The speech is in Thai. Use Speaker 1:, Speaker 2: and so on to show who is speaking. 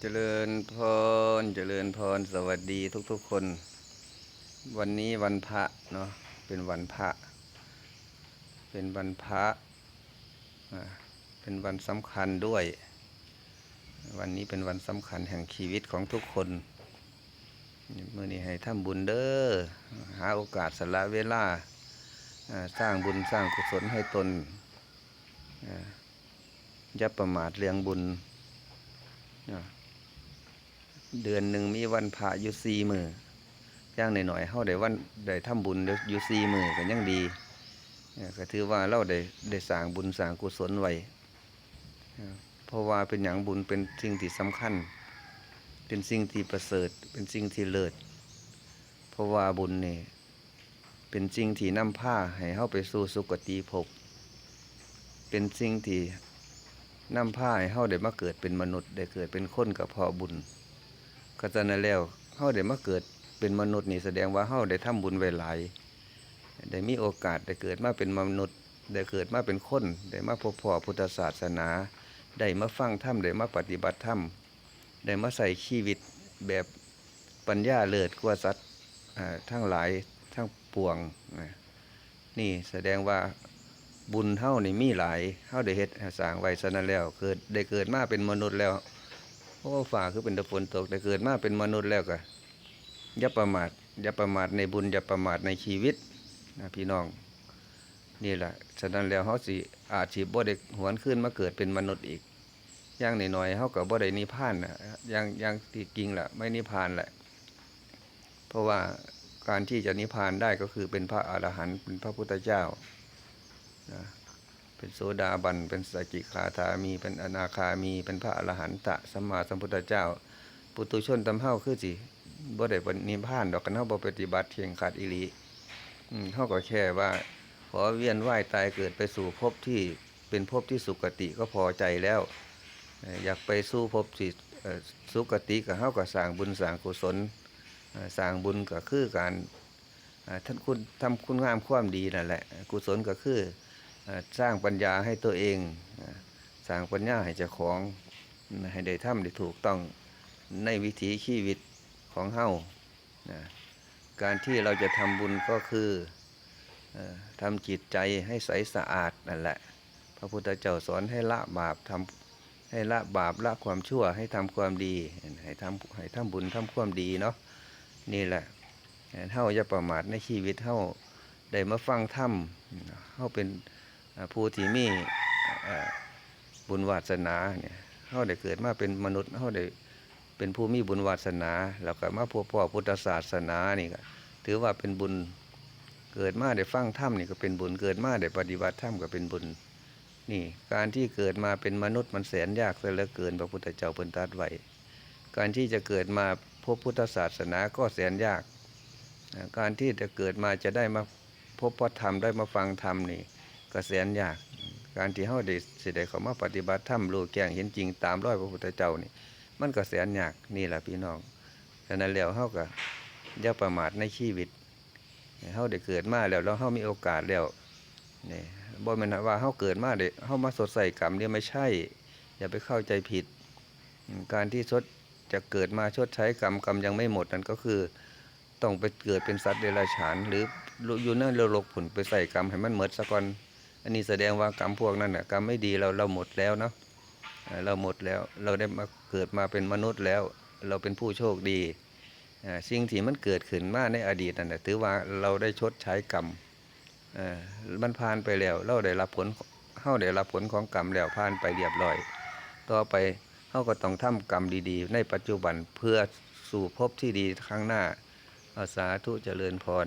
Speaker 1: เจริญพร เจริญพร สวัสดีทุกๆคน วันนี้วันพระเนาะ เป็นวันพระ เป็นวันพระ เป็นวันสำคัญด้วย วันนี้เป็นวันสำคัญแห่งชีวิตของทุกคน เมื่อนี้ให้ทำบุญเด้อ หาโอกาสสละเวลา สร้างบุญสร้างกุศลให้ตนอย่าประมาทเรื่องบุญ เดือนหนึ่งมีวันพระอยู่สี่มือย่างหน่อยๆเฮาได้วันได้ทำบุญอยู่สี่มือก็ยังดีก็ถือว่าเราได้ได้สร้างบุญสร้างกุศลไว้เอ่อเพราะว่าเป็นอย่างบุญเป็นสิ่งที่สำคัญ เป็นสิ่งที่ประเสริฐ เป็นสิ่งที่เลิศเพราะว่าบุญนี่เป็นสิ่งที่นำพาให้เฮาไปสู่สุคติภพเป็นสิ่งที่ นำพาให้เฮาได้มาเกิดเป็นมนุษย์ ได้เกิดเป็นคนกับพอบุญก็จะนั้นแล้วเฮาได้มาเกิดเป็นมนุษย์นี่แสดงว่าเฮาได้ทำบุญไว้หลาย ได้มีโอกาสได้เกิดมาเป็นมนุษย์ ได้เกิดมาเป็นคนได้มาพบพ่อพุทธศาสนา ได้มาฟังธรรมได้มาปฏิบัติธรรมได้มาใส่ชีวิตแบบปัญญาเลิศกว่าสัตว์ทั้งหลายทั้งปวงนี่แสดงว่า บุญเฮานี่มีหลายเฮาได้เฮ็ดสร้างไว้ซะนั้นแล้วเกิดได้เกิดมาเป็นมนุษย์แล้วโอ้ฝ่าคือเป็นตะฝนตกได้เกิดมาเป็นมนุษย์แล้วก็อย่าประมาทอย่าประมาทในบุญอย่าประมาทในชีวิตนะพี่น้อง นี่แหละฉะนั้นแล้วเฮาสิอาจสิบ่ได้หวนขึ้นมาเกิดเป็นมนุษย์อีกอย่างน้อยๆเฮาก็บ่ได้นิพพานน่ะอย่างอย่างที่จริงล่ะไม่นิพพานแหละ เพราะว่าการที่จะนิพพานได้ก็คือเป็นพระอรหันต์เป็นพระพุทธเจ้า นะเป็นโสดาบัน เป็นสกิคาธามี เป็นอนาคามี เป็นพระอรหันตะสัมมาสัมพุทธเจ้า ปุตุชนตำเฮาคือสิบ่ได้ปนิพพานดอกกันเฮาบ่ปฏิบัติเทียงขาดอีหลีอืมเฮาก็แค่ว่า ขอเวียนว่ายตายเกิดไปสู่ภพที่เป็นภพที่สุคติก็พอใจแล้ว อยากไปสู่ภพที่สุคติก็เฮาก็สร้างบุญสร้างกุศลสร้างบุญก็คือการท่านคุณทำคุณงามความดีนั่นแหละ กุศลก็คือ สร้างปัญญาให้ตัวเองสร้างปัญญาให้เจ้าของให้ได้ทำได้ถูกต้องในวิถีชีวิตของเฮาการที่เราจะทำบุญก็คือทำจิตใจให้ใสสะอาดนั่นแหละ พระพุทธเจ้าสอนให้ละบาปทำให้ละบาปละความชั่วให้ทำความดีให้ทำให้ทำบุญทำความดีเนาะนี่แหละเฮาอย่าประมาทในชีวิตเฮาได้มาฟังธรรมเฮาเป็น ผู้ที่มีบุญวาสนาเนี่ยเฮาได้เกิดมาเป็นมนุษย์เฮาได้เป็นผู้มีบุญวาสนาแล้วก็มาพบพ่อพุทธศาสนานี่ก็ถือว่าเป็นบุญเกิดมาได้ฟังธรรมนี่ก็เป็นบุญเกิดมาได้ปฏิบัติธรรมก็เป็นบุญนี่การที่เกิดมาเป็นมนุษย์มันแสนยากเสียเหลือเกินพระพุทธเจ้าเพิ่นตรัสไว้การที่จะเกิดมาพบพุทธศาสนาก็แสนยาก การที่จะเกิดมาจะได้มาพบพระธรรมได้มาฟังธรรมนี่ ก็แสนยาก การที่เฮาได้สิได้เข้ามาปฏิบัติธรรมรู้แจ้งเห็นจริงตามรอยพระพุทธเจ้านี่ มันก็แสนยากนี่แหละพี่น้องฉะนั้นแล้วเฮาก็อย่าประมาทในชีวิตเฮาได้เกิดมาแล้วแล้วเฮามีโอกาสแล้วนี่บ่แม่นว่าเฮาเกิดมาได้เฮามาสดใส่กรรมเนี่ยไม่ใช่ อย่าไปเข้าใจผิด การที่ชดจะเกิดมาชดใช้กรรมกรรมยังไม่หมดนั่นก็คือต้องไปเกิดเป็นสัตว์เดรัจฉาน หรืออยู่ในโลกผุนไปใส่กรรมให้มันหมดซะก่อน อันนี้แสดงว่ากรรมพวกนั้นน่ะกรรมไม่ดีเราเราหมดแล้วเนาะเราหมดแล้วเราได้มาเกิดมาเป็นมนุษย์แล้ว เราเป็นผู้โชคดีสิ่งที่มันเกิดขึ้นมาในอดีตนั่นน่ะถือว่าเราได้ชดใช้กรรมมันผ่านไปแล้ว เราได้รับผลเฮาได้รับผลของกรรมแล้วผ่านไปเรียบร้อย ต่อไปเฮาก็ต้องทำกรรมดีๆ ในปัจจุบันเพื่อสู่ภพที่ดีข้างหน้าอาสาธุเจริญพร